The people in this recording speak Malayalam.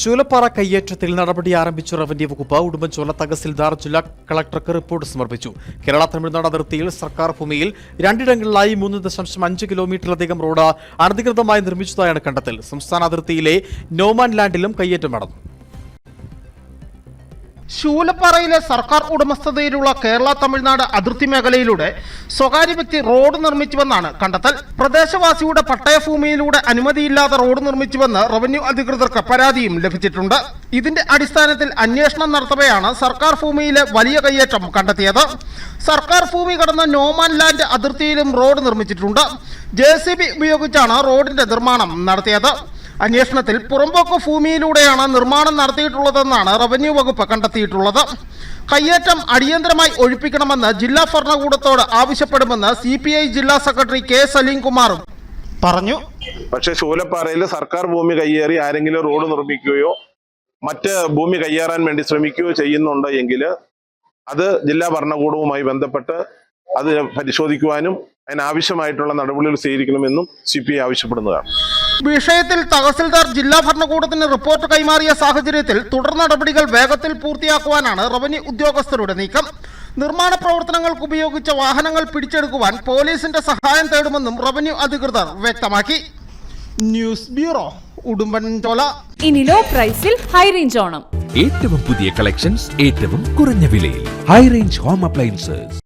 ശൂലപ്പാറ കയ്യേറ്റത്തിൽ നടപടി ആരംഭിച്ച റവന്യൂ വകുപ്പ്. ഉടുമ്പൻചോല തഹസിൽദാർ ജില്ലാ കളക്ടർക്ക് റിപ്പോർട്ട് സമർപ്പിച്ചു. കേരള തമിഴ്നാട് അതിർത്തിയിൽ സർക്കാർ ഭൂമിയിൽ രണ്ടിടങ്ങളിലായി മൂന്ന് ദശാംശം അഞ്ച് കിലോമീറ്ററിലധികം റോഡ് അനധികൃതമായി നിർമ്മിച്ചതായാണ് കണ്ടെത്തൽ. സംസ്ഥാന അതിർത്തിയിലെ നോമാൻ ലാൻഡിലും കയ്യേറ്റം നടന്നു. ശൂലപ്പാറയിലെ സർക്കാർ ഉടമസ്ഥതയിലുള്ള കേരള തമിഴ്നാട് അതിർത്തി മേഖലയിലൂടെ സ്വകാര്യ വ്യക്തി റോഡ് നിർമ്മിച്ചുവെന്നാണ് കണ്ടെത്തൽ. പ്രദേശവാസിയുടെ പട്ടയഭൂമിയിലൂടെ അനുമതിയില്ലാതെ റോഡ് നിർമ്മിച്ചുവെന്ന് റവന്യൂ അധികൃതർക്ക് പരാതിയും ലഭിച്ചിട്ടുണ്ട്. ഇതിന്റെ അടിസ്ഥാനത്തിൽ അന്വേഷണം നടത്തവെയാണ് സർക്കാർ ഭൂമിയിലെ വലിയ കയ്യേറ്റം കണ്ടെത്തിയത്. സർക്കാർ ഭൂമി കടന്ന നോമാൻ ലാൻഡ് അതിർത്തിയിലും റോഡ് നിർമ്മിച്ചിട്ടുണ്ട്. ജെ ഉപയോഗിച്ചാണ് റോഡിന്റെ നിർമ്മാണം നടത്തിയത്. അന്വേഷണത്തിൽ പുറമ്പോക്ക് ഭൂമിയിലൂടെയാണ് നിർമ്മാണം നടത്തിയിട്ടുള്ളതെന്നാണ് റവന്യൂ വകുപ്പ് കണ്ടെത്തിയിട്ടുള്ളത്. കയ്യേറ്റം അടിയന്തരമായി ഒഴിപ്പിക്കണമെന്ന് ജില്ലാ ഭരണകൂടത്തോട് ആവശ്യപ്പെടുമെന്ന് സി ജില്ലാ സെക്രട്ടറി കെ സലീംകുമാറും. പറഞ്ഞു. പക്ഷെ ശൂലപ്പാറയിൽ സർക്കാർ ഭൂമി കയ്യേറി ആരെങ്കിലും റോഡ് നിർമ്മിക്കുകയോ മറ്റ് ഭൂമി കയ്യേറാൻ വേണ്ടി ശ്രമിക്കുകയോ ചെയ്യുന്നുണ്ട് എങ്കിൽ അത് ജില്ലാ ഭരണകൂടവുമായി ബന്ധപ്പെട്ട് അത് പരിശോധിക്കുവാനും അതിനാവശ്യമായിട്ടുള്ള നടപടികൾ സ്വീകരിക്കണമെന്നും സി പി ഐ ആവശ്യപ്പെടുന്നതാണ്. വിഷയത്തിൽ തഹസിൽദാർ ജില്ലാ ഭരണകൂടത്തിന് റിപ്പോർട്ട് കൈമാറിയ സാഹചര്യത്തിൽ തുടർ നടപടികൾ വേഗത്തിൽ പൂർത്തിയാക്കുവാനാണ് റവന്യൂ ഉദ്യോഗസ്ഥരുടെ നീക്കം. നിർമ്മാണ പ്രവർത്തനങ്ങൾക്ക് ഉപയോഗിച്ച വാഹനങ്ങൾ പിടിച്ചെടുക്കുവാൻ പോലീസിന്റെ സഹായം തേടുമെന്നും റവന്യൂ അധികൃതർ വ്യക്തമാക്കി. News bureau Udumbanchola. ഇനി ലോ പ്രൈസിൽ ഹൈ റേഞ്ച് ഓണം. ഏറ്റവും പുതിയ കളക്ഷൻസ് ഏറ്റവും കുറഞ്ഞ വിലയിൽ. High range home appliances